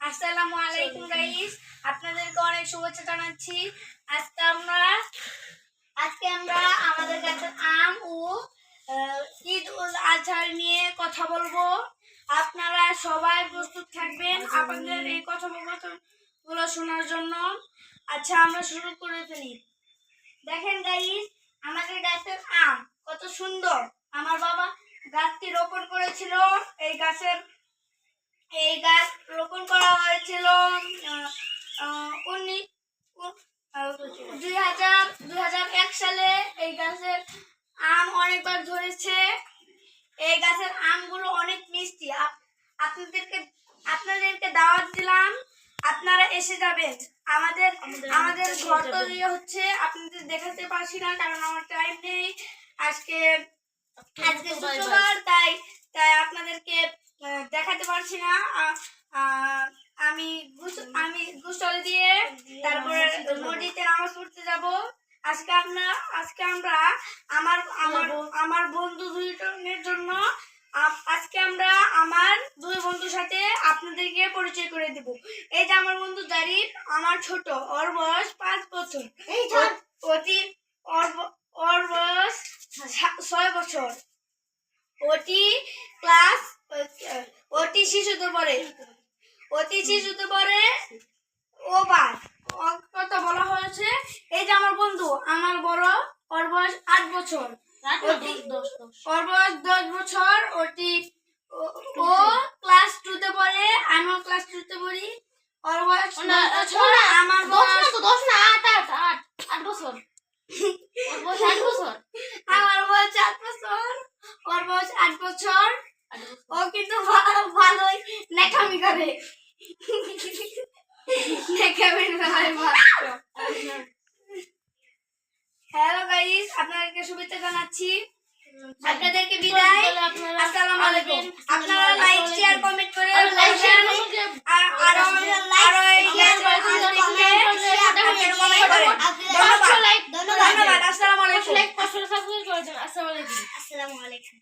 আসসালামু আলাইকুম গাইস আপনাদেরকে অনেক শুভেচ্ছা জানাচ্ছি। আজকে আমরা আজকে আমরা আমাদের কাছে আম ও ঈদ উল আজহার নিয়ে কথা বলব। আপনারা সবাই প্রস্তুত থাকবেন আপনাদের এই কথোপকথনগুলো শোনার জন্য। আচ্ছা আমরা শুরু করে ফেলি। দেখেন গাইস আমাদের গাছের আম কত সুন্দর। আমার বাবা গাছটি রোপণ করেছিল এই গাছের এই গাছ রোপণ করা হয়েছিল উনিশ দুই হাজার দুই হাজার এক সালে এই গাছের আম অনেকবার ধরেছে। এই গাছের আমগুলো অনেক মিষ্টি। আপ- আপনাদেরকে আপনাদেরকে দাওয়াত দিলাম আপনারা এসে যাবেন। আমাদের আমাদের ঘর তো ইয়ে হচ্ছে আপনাদের দেখাতে পারছি না কারণ আমার টাইম নেই। আজকে আজকে শুক্রবার তাই তাই আপনাদেরকে দেখাতে পারছি না। আমি আমি গোসল দিয়ে তারপরে নদীতে নামাজ পড়তে যাব। আজকে আমরা আজকে আমরা আমার আমার আমার বন্ধু দুইজনের জন্য আজকে আমরা আমার দুই বন্ধুর সাথে আপনাদেরকে পরিচয় করে দেব। এই যে আমার বন্ধু জারিফ আমার ছোট ওর বয়স পাঁচ বছর। অতি ওর বয়স ছয় বছর। ওটি ক্লাস শিশুতে পড়ে অতি শিশুতে পড়ে ও বার বলা হয়েছে এই যে আমার বন্ধু আমার বড় ওর বয়স আট বছর। ওর বয়স দশ বছর ওটি ও- ক্লাস টুতে পড়ে আমিও ক্লাস টুতে পড়ি। ওর বয়স আমার বয়স তো দশ না আট আট আট আট বছর। আমার বয়স আট বছর। ওর বয়স আট বছর আট বছর। ও কিন্তু ভা- ভালোই নেকামি করে। নেকামি করে ভালো। হ্যালো গাইস আপনাদেরকে শুভেচ্ছা জানাচ্ছি। আপনাদেরকে বিদায়। আসসালামু আলাইকুম। আপনারা লাইক শেয়ার কমেন্ট করে আর। আর আরও ধন্যবাদ। আসসালামু আলাইকুম। আসসালামু আলাইকুম। আসসালামু আলাইকুম।